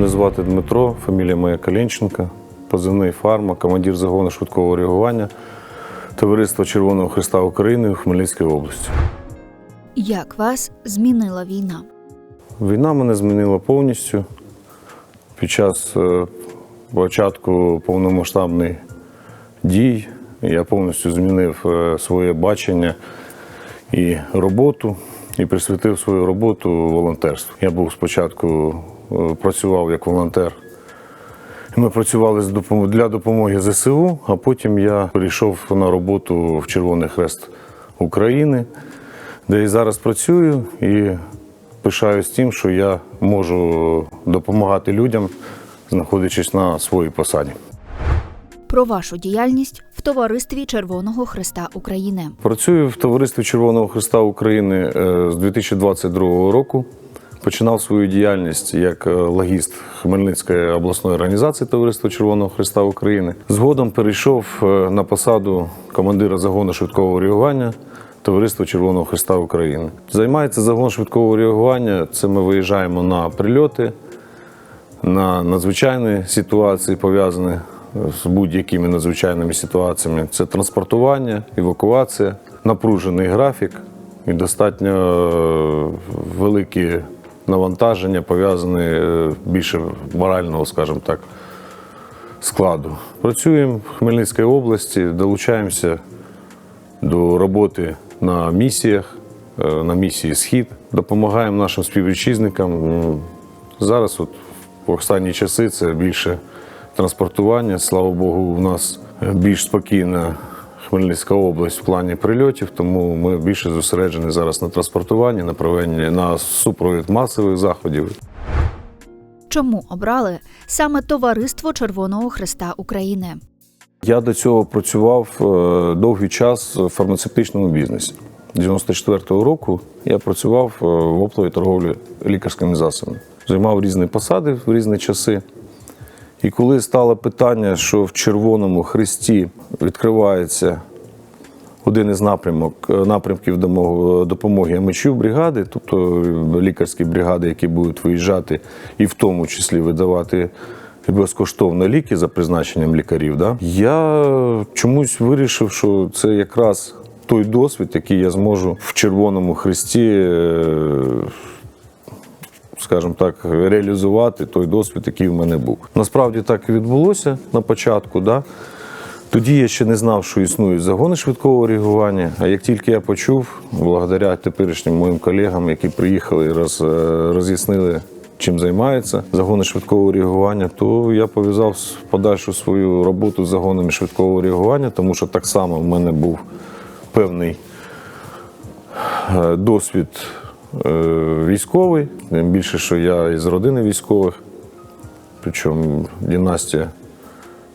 Мене звати Дмитро, фамілія моя Калінченка, позивний фарма, командир загону швидкого реагування Товариства Червоного Христа України в Хмельницькій області. Як вас змінила війна? Війна мене змінила повністю. Під час е, початку повномасштабних дій я повністю змінив е, своє бачення і роботу, і присвятив свою роботу волонтерству. Я був спочатку працював як волонтер. Ми працювали для допомоги ЗСУ, а потім я перейшов на роботу в Червоний Хрест України, де і зараз працюю і пишаюсь тим, що я можу допомагати людям, знаходячись на своїй посаді. Про вашу діяльність в товаристві Червоного Христа України. Працюю в товаристві Червоного Христа України е, з 2022 року. Починав свою діяльність як е, логіст Хмельницької обласної організації Товариства Червоного Христа України. Згодом перейшов е, на посаду командира загону швидкого реагування Товариства Червоного Христа України. Займається загон швидкого реагування. Це ми виїжджаємо на прильоти, на надзвичайні ситуації, пов'язані з будь-якими надзвичайними ситуаціями. Це транспортування, евакуація, напружений графік і достатньо е, великі навантаження, пов'язані е, більше морального, скажімо так, складу. Працюємо в Хмельницькій області, долучаємося до роботи на місіях, е, на місії Схід. Допомагаємо нашим співвітчизникам. Зараз, от, в останні часи, це більше транспортування. Слава Богу, у нас більш спокійна Хмельницька область в плані прильотів, тому ми більше зосереджені зараз на транспортуванні, на проведенні на супровід масових заходів. Чому обрали саме Товариство Червоного Христа України? Я до цього працював е, довгий час в фармацевтичному бізнесі. 94-го року я працював е, в оптовій торговлі лікарськими засобами. Займав різні посади в різні часи. І коли стало питання, що в Червоному Христі відкривається один із напрямок, е, напрямків допомоги мечів бригади, тобто лікарські бригади, які будуть виїжджати і в тому числі видавати безкоштовно ліки за призначенням лікарів. Да? Я чомусь вирішив, що це якраз той досвід, який я зможу в Червоному Христі. е, скажімо так, реалізувати той досвід, який в мене був. Насправді так і відбулося на початку. Да? Тоді я ще не знав, що існують загони швидкого реагування. А як тільки я почув, благодаря теперішнім моїм колегам, які приїхали і роз, е, роз'яснили, чим займаються загони швидкого реагування, то я пов'язав подальшу свою роботу з загонами швидкого реагування, тому що так само в мене був певний е, досвід е, військовий, тим більше, що я із родини військових, причому династія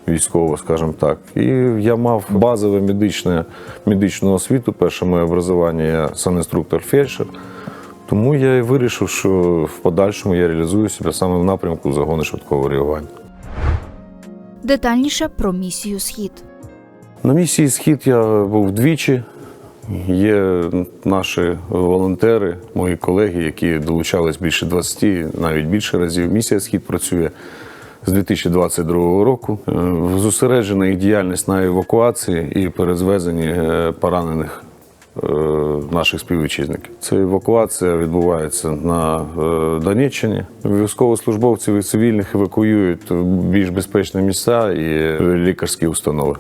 військова, скажімо так. І я мав базове медичне, медичну освіту. Перше моє образування я санінструктор фельдшер. Тому я і вирішив, що в подальшому я реалізую себе саме в напрямку загону швидкого реагування. Детальніше про місію Схід. На місії Схід я був двічі. Є наші волонтери, мої колеги, які долучались більше 20, навіть більше разів. Місія Схід працює з 2022 року. Е, Зосереджена їх діяльність на евакуації і перезвезенні е, поранених е, наших співвітчизників. Ця евакуація відбувається на Донеччині. Військовослужбовців і цивільних евакуюють в більш безпечні місця і лікарські установи.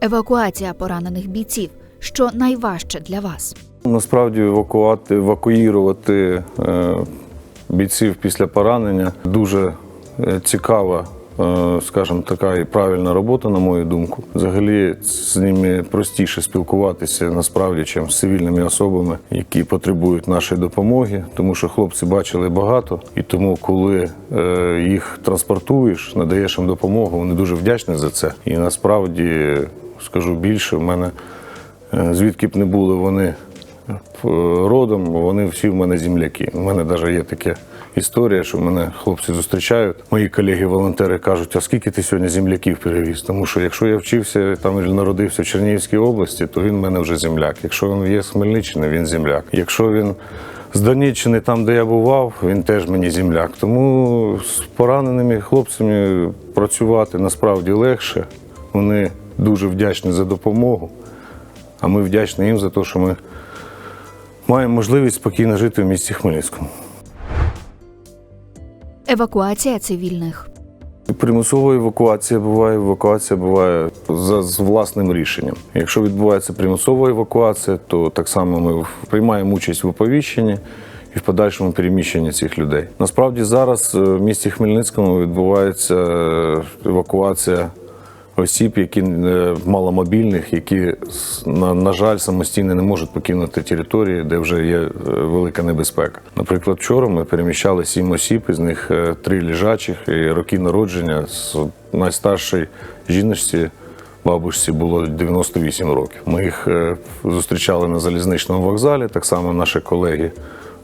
Евакуація поранених бійців. Що найважче для вас? Насправді евакувати, евакуювати е, бійців після поранення дуже е, цікава, е, скажімо, така і правильна робота, на мою думку. Взагалі з ними простіше спілкуватися насправді, чим з цивільними особами, які потребують нашої допомоги, тому що хлопці бачили багато, і тому, коли їх транспортуєш, надаєш їм допомогу, вони дуже вдячні за це. І насправді скажу більше, в мене Звідки б не були вони родом, вони всі в мене земляки. У мене навіть є таке історія, що мене хлопці зустрічають. Мої колеги-волонтери кажуть, а скільки ти сьогодні земляків перевіз? Тому що якщо я вчився там народився в Чернігівській області, то він в мене вже земляк. Якщо він є з Хмельниччини, він земляк. Якщо він з Донеччини, там, де я бував, він теж мені земляк. Тому з пораненими хлопцями працювати насправді легше. Вони дуже вдячні за допомогу, а ми вдячні їм за те, що ми маємо можливість спокійно жити в місті Хмельницькому. Евакуація цивільних. Примусова евакуація буває, евакуація буває за з власним рішенням. Якщо відбувається примусова евакуація, то так само ми приймаємо участь в оповіщенні і в подальшому переміщенні цих людей. Насправді зараз е, в місті Хмельницькому відбувається е, евакуація осіб, які е, маломобільних, які на, на жаль самостійно не можуть покинути території, де вже є е, велика небезпека. Наприклад, вчора ми переміщали сім осіб, із них е, три лежачих і роки народження з найстаршої жіночці. Бабушці було 98 років. Ми їх зустрічали на залізничному вокзалі. Так само наші колеги,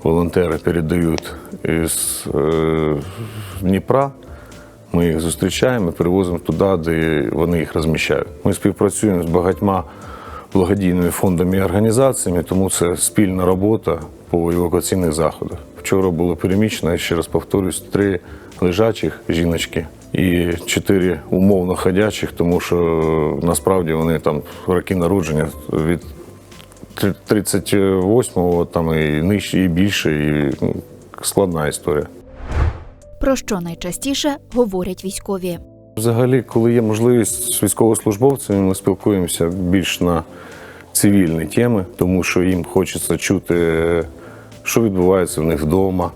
волонтери передають із Дніпра. Ми їх зустрічаємо, і перевозимо туди, де вони їх розміщають. Ми співпрацюємо з багатьма благодійними фондами і організаціями, тому це спільна робота по евакуаційних заходах. Вчора було переміщено, я ще раз повторюсь, три лежачих жіночки і чотири умовно ходячих, тому що насправді вони там роки народження від 38-го там і нижче, і більше, і ну, складна історія. Про що найчастіше говорять військові? Взагалі, коли є можливість з військовослужбовцями, ми спілкуємося більш на цивільні теми, тому що їм хочеться чути, що відбувається в них вдома,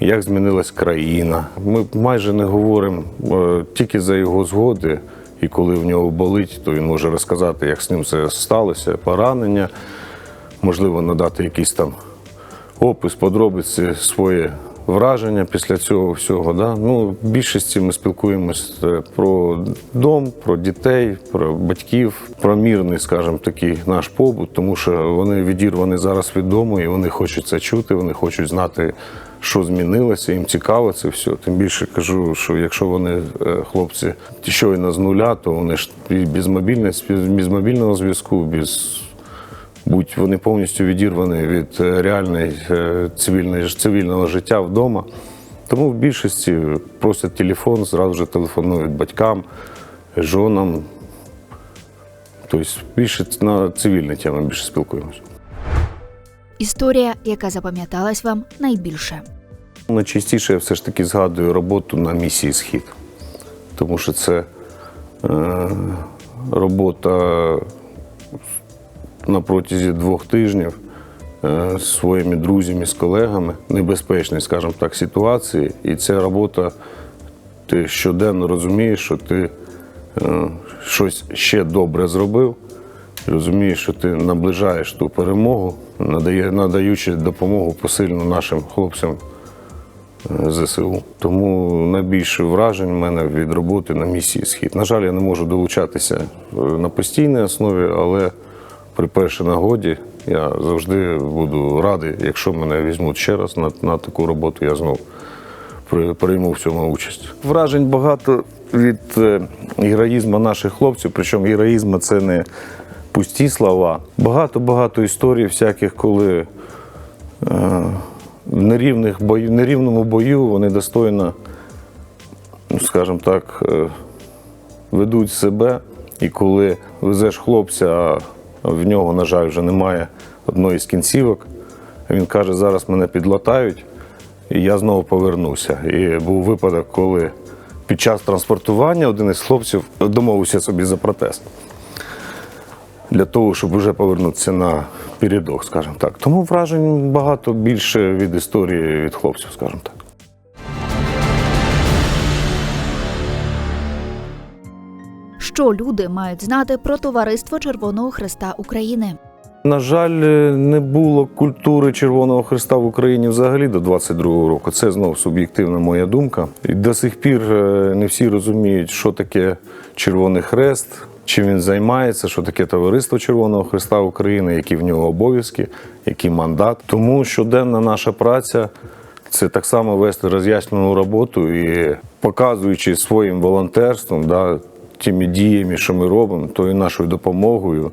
як змінилась країна. Ми майже не говоримо е, тільки за його згоди, і коли в нього болить, то він може розказати, як з ним це сталося, поранення, можливо, надати якийсь там опис, подробиці, своє враження після цього всього. Да? Ну, в більшості ми спілкуємось е, про дом, про дітей, про батьків, про мірний, скажімо, такий наш побут, тому що вони відірвані зараз від дому і вони хочуть це чути, вони хочуть знати. Що змінилося, їм цікаво це все. Тим більше кажу, що якщо вони е, хлопці щойно з нуля, то вони ж без мобільного зв'язку, без будь вони повністю відірвані від е, реальної е, цивільної, цивільного життя вдома. Тому в більшості просять телефон, зразу ж телефонують батькам, жонам. Тобто більше на цивільні теми більше спілкуємося. Історія, яка запам'яталась вам найбільше. Найчастіше я все ж таки згадую роботу на місії Схід, тому що це е, робота на протязі двох тижнів е, з своїми друзями, з колегами, небезпечні, скажімо так, ситуації. І ця робота, ти щоденно розумієш, що ти е, щось ще добре зробив. Розумієш, що ти наближаєш ту перемогу, надаючи допомогу посильно нашим хлопцям е, ЗСУ. Тому найбільше вражень в мене від роботи на місії Схід. На жаль, я не можу долучатися на постійній основі, але при першій нагоді я завжди буду радий, якщо мене візьмуть ще раз на, на таку роботу, я знову при- прийму в цьому участь. Вражень багато від е, героїзму наших хлопців, причому героїзм це не пусті слова. Багато-багато історій всяких, коли е, в нерівних бою, нерівному бою вони достойно, ну, скажімо так, е, ведуть себе. І коли везеш хлопця, в нього, на жаль, вже немає одної з кінцівок, він каже, зараз мене підлатають, і я знову повернуся. І був випадок, коли під час транспортування один із хлопців домовився собі за протест. Для того, щоб вже повернутися на передок, скажімо так. Тому вражень багато більше від історії від хлопців, скажімо так. Що люди мають знати про товариство Червоного Христа України? На жаль, не було культури Червоного Христа в Україні взагалі до 22-го року. Це знов суб'єктивна моя думка. І до сих пір е, не всі розуміють, що таке Червоний Хрест, чим він займається, що таке товариство Червоного Христа України, які в нього обов'язки, який мандат. Тому щоденна наша праця це так само вести роз'яснену роботу і показуючи своїм волонтерством, да, тими діями, що ми робимо, то і нашою допомогою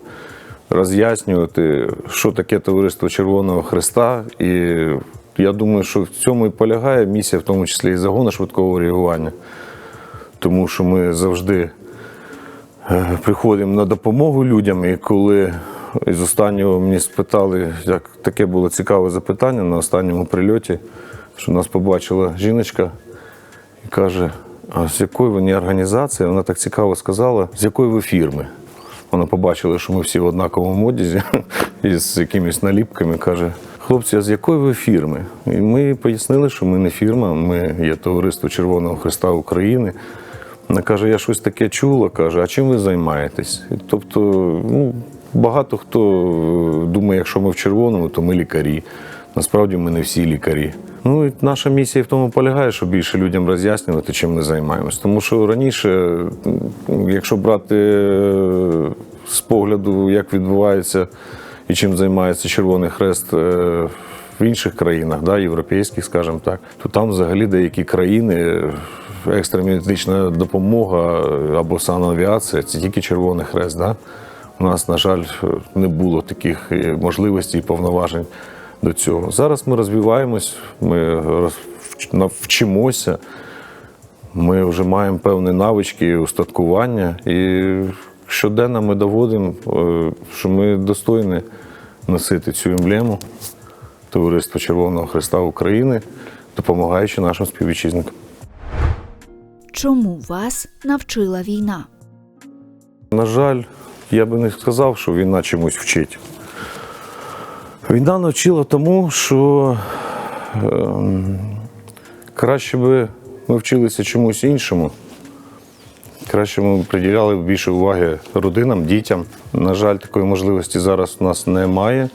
роз'яснювати, що таке товариство Червоного Христа. І я думаю, що в цьому і полягає місія, в тому числі і загону швидкого реагування, тому що ми завжди е, приходимо на допомогу людям. І коли з останнього мені спитали, як таке було цікаве запитання на останньому прильоті, що нас побачила жіночка і каже: а з якої ви не організації? Вона так цікаво сказала, з якої ви фірми? Вона побачила, що ми всі в однаковому одязі і з якимись наліпками. каже: хлопці, а з якої ви фірми? І ми пояснили, що ми не фірма, ми є товариство Червоного Христа України. Вона каже, я щось таке чула, каже, а чим ви займаєтесь? І Тобто, ну, багато хто думає, якщо ми в червоному, то ми лікарі. Насправді ми не всі лікарі. Ну і наша місія в тому полягає, щоб більше людям роз'яснювати, чим ми займаємось. Тому що раніше, якщо брати е, з погляду, як відбувається і чим займається Червоний Хрест е, в інших країнах, да, європейських, скажімо так, то там взагалі деякі країни. е, Екстра медична допомога або санавіація це тільки Червоний Хрест. Да? У нас, на жаль, не було таких е, можливостей і повноважень до цього. Зараз ми розвиваємось, ми навчимося, ми вже маємо певні навички і устаткування, і щоденно ми доводимо, е, що ми достойні носити цю емблему Товариства Червоного Христа України, допомагаючи нашим співвітчизникам. Чому вас навчила війна? На жаль, я би не сказав, що війна чомусь вчить. Війна навчила тому, що ем, краще би ми вчилися чомусь іншому. Краще ми приділяли більше уваги родинам, дітям. На жаль, такої можливості зараз у нас немає.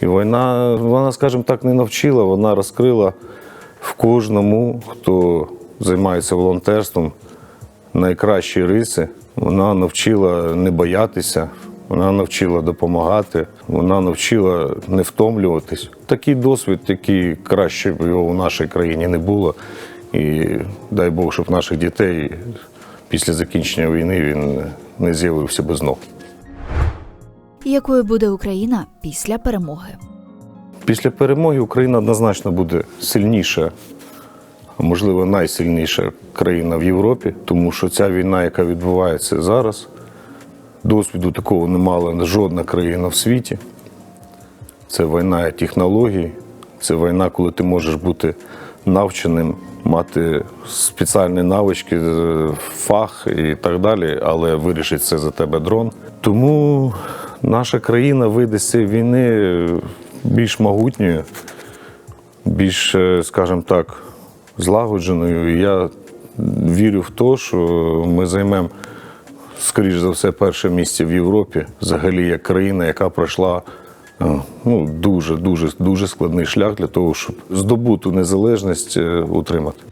І війна, вона, скажімо так, не навчила, вона розкрила в кожному, хто займається волонтерством, найкращі риси. Вона навчила не боятися, вона навчила допомагати, вона навчила не втомлюватись. Такий досвід, який краще б його у нашій країні не було. І дай Бог, щоб наших дітей після закінчення війни він не з'явився без ног. Якою буде Україна після перемоги? Після перемоги Україна однозначно буде сильніша, можливо, найсильніша країна в Європі, тому що ця війна, яка відбувається зараз, досвіду такого не мала жодна країна в світі. Це війна технологій, це війна, коли ти можеш бути навченим, мати спеціальні навички, е, фах і так далі, але вирішить це за тебе дрон. Тому наша країна вийде з цієї війни більш могутньою, більш, е, скажімо так, злагодженою. Я вірю в те, що ми займемо, скоріш за все, перше місце в Європі, взагалі як країна, яка пройшла е, ну, дуже, дуже, дуже складний шлях для того, щоб здобуту незалежність е, утримати.